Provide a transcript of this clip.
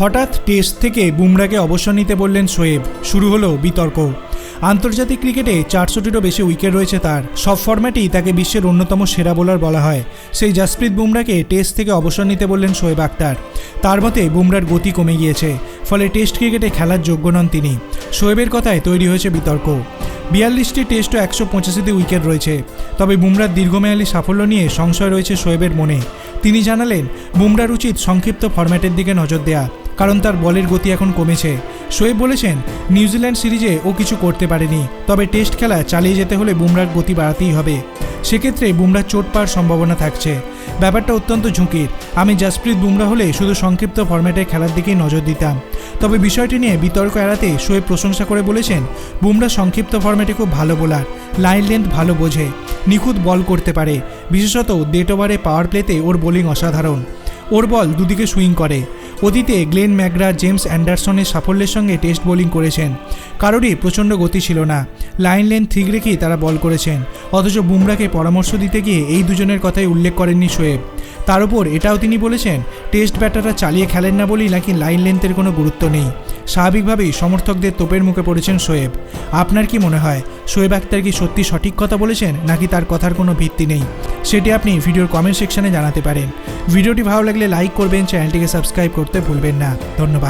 হঠাৎ টেস্ট থেকে বুমরাকে অবসর নিতে বললেন শোয়েব শুরু হলো বিতর্ক। আন্তর্জাতিক ক্রিকেটে চারশোটিরও বেশি উইকেট রয়েছে তার। সব ফরম্যাটেই তাকে বিশ্বের অন্যতম সেরা বোলার বলা হয়। সেই জাসপ্রীত বুমরাকে টেস্ট থেকে অবসর নিতে বললেন শোয়েব আক্তার তার মতে বুমরার গতি কমে গিয়েছে, ফলে টেস্ট ক্রিকেটে খেলার যোগ্য নন তিনি। শোয়েবের কথায় তৈরি হয়েছে বিতর্ক। বিয়াল্লিশটি টেস্ট ও একশো পঁচাশিটি উইকেট রয়েছে, তবে বুমরার দীর্ঘমেয়াদী সাফল্য নিয়ে সংশয় রয়েছে শোয়েবের মনে। তিনি জানালেন বুমরার উচিত সংক্ষিপ্ত ফরম্যাটের দিকে নজর দেয়া। কারণ তার বলের গতি এখন কমেছে। শোয়েব বলেছেন, নিউজিল্যান্ড সিরিজে ও কিছু করতে পারেনি, তবে টেস্ট খেলা চালিয়ে যেতে হলে বুমরার গতি বাড়াতেই হবে। সেক্ষেত্রে বুমরার চোট পাওয়ার সম্ভাবনা থাকছে। ব্যাপারটা অত্যন্ত ঝুঁকির। আমি জাসপ্রীত বুমরা হলে শুধু সংক্ষিপ্ত ফরম্যাটে খেলার দিকেই নজর দিতাম। তবে বিষয়টি নিয়ে বিতর্ক এড়াতে শোয়েব প্রশংসা করে বলেছেন বুমরা সংক্ষিপ্ত ফরম্যাটে খুব ভালো বোলার, লাইন লেন্থ ভালো বোঝে, নিখুঁত বল করতে পারে, বিশেষত ডেট ওভারে পাওয়ার প্লেতে ওর বোলিং অসাধারণ। ওর বল দুদিকে সুইং করে। অতীতে গ্লেন ম্যাকগ্রা, জেমস অ্যান্ডারসনের সাফল্যের সঙ্গে টেস্ট বোলিং করেছেন। কারোরই প্রচণ্ড গতি ছিল না। লাইন লেন ঠিক রেখেই তারা বল করেছেন। অথচ বুমরাকে পরামর্শ দিতে গিয়ে এই দুজনের কথাই উল্লেখ করেননি শোয়েব। তার উপর এটাও তিনি বলেছেন, টেস্ট ব্যাটাররা চালিয়ে খেলেন না বলেই নাকি লাইন লেন্থের কোনো গুরুত্ব নেই। স্বাভাবিকভাবেই সমর্থকদের তোপের মুখে পড়েছেন শোয়েব। আপনার কি মনে হয় শোয়েব আক্তার কি সত্যি সঠিক কথা বলেছেন, নাকি তার কথার কোনো ভিত্তি নেই? সেটি আপনি ভিডিওর কমেন্ট সেকশনে জানাতে পারেন। ভিডিওটি ভালো লাগলে লাইক করবেন চ্যানেলটিকে সাবস্ক্রাইব করতে ভুলবেন না। ধন্যবাদ।